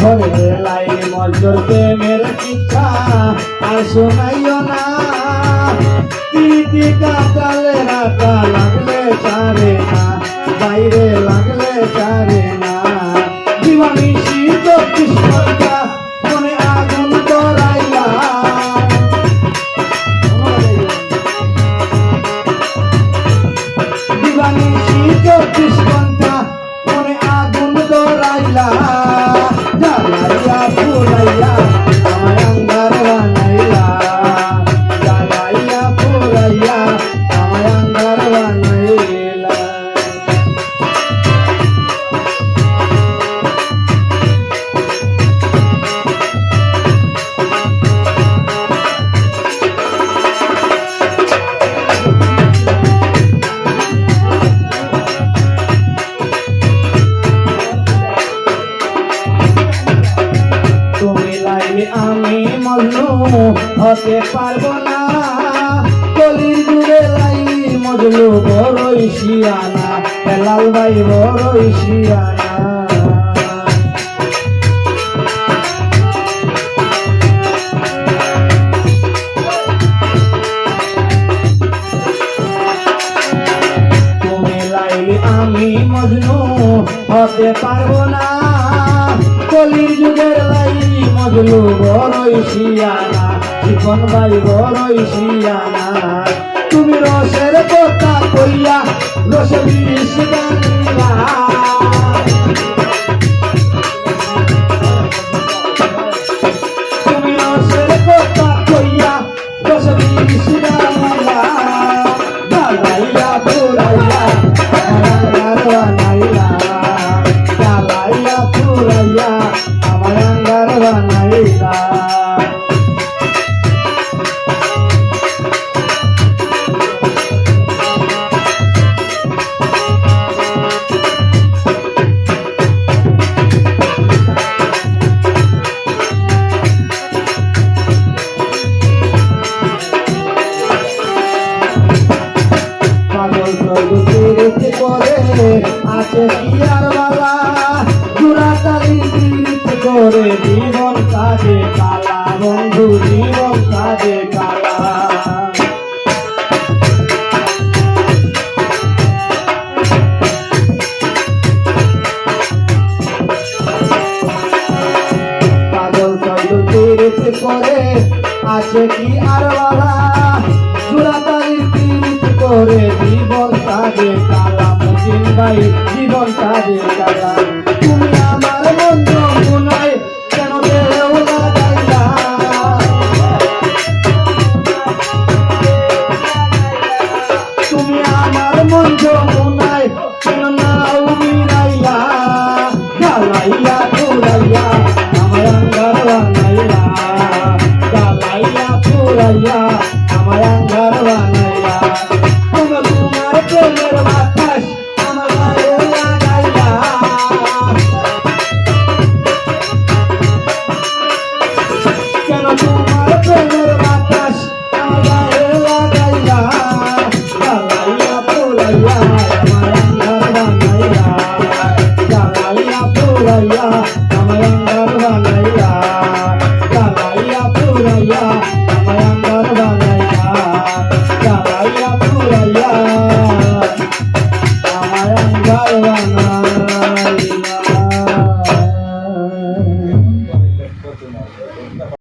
ধরে লাই মজুর প্রেমের কিচ্ছা আর শোনাইও না। প্রীতি কাটালে রাতা লাগলে চারে না, বাইরে লাগলে চারে না। দিবানি শীত কৃষ্ণটা মনে আগুন ধরাইলা দিবানি শীত কৃষ্ণটা ಬೋಲಯ್ಯ হতে পারব না। কলির দূরে লাইলি মজনু বড়ই শিয়ানা হেলাল ভাই বড়ই শিয়ানা। আমি মজনু, হতে পারব না। কলির যুগের বড়ই শিয়ানা জীবন ভাই বড়ই শিয়ানা তুমি রসের কথা কইয়া রসে বিষ গানিলা তুমি রসের কথা কইয়া রসে বিষ গানিলা জ্বালাইয়া পুরাইয়া জ্বালাইয়া পুরাইয়া, আমার বানাইলা। করে আছে কি আর তালি পীড়িত করে জীবন কাজে কালা বন্ধু জীবন কাজে কালা করে আছে কি আর বালা কাজে কালা মুসিন ভাই, জীবন কাজে কালা তুমি আমার মন যমুনায় কেন দেও লাগাইলা তুমি আমার মন যমুনায় কেন নাও মিলাইলা। গালাইয়া পুরাইয়া, আমার আঙ্গার বানাইলা। গালাইয়া পুরাইয়া তোমার